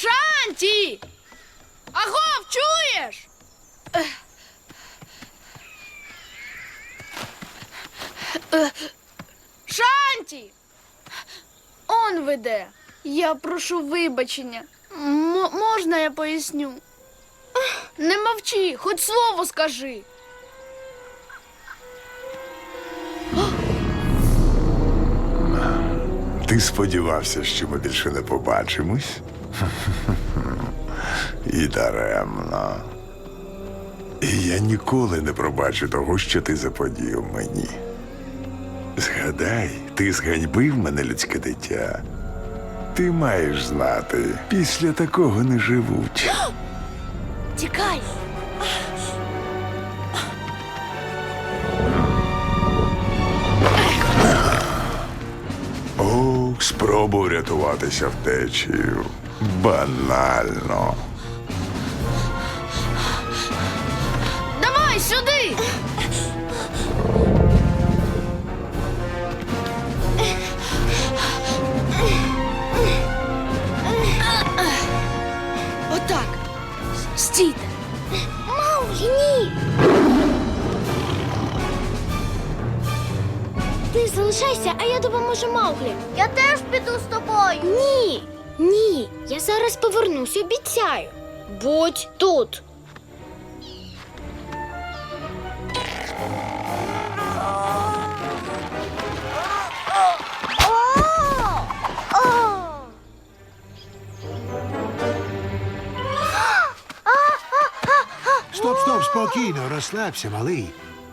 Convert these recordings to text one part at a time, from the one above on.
Шанті! Агов, чуєш? Шанті! Он веде. Я прошу вибачення. М- можна я поясню? Не мовчи, хоч слово скажи. Ти сподівався, що ми більше не побачимось? І даремно. І я ніколи не пробачу того, що ти заподіяв мені. Згадай, ти зганьбив мене людське дитя. Ти маєш знати, після такого не живуть. Тікай. О, спробуй рятуватися втечею. Банально. Давай сюди. Отак. Стійте. Мауглі, ні. Ти залишайся, а я допоможу Мауглі. Я теж піду з тобою. Ні, ні. Я зараз повернусь, обіцяю. Будь тут. Стоп, стоп, спокійно, розслабся, малий.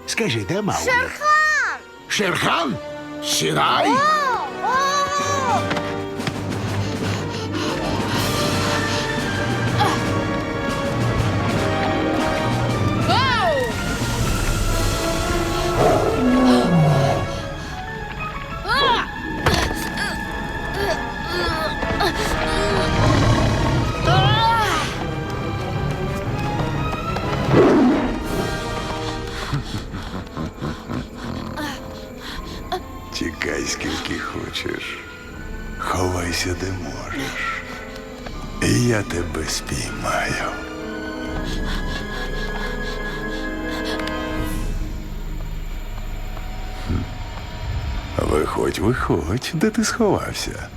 Скажи, де Мауглі? Шерхан! Шерхан? Сідай! Оу! Тікай скільки хочеш. Ховайся, де можеш. І я тебе спіймаю. Виходь, виходь, де ти сховався?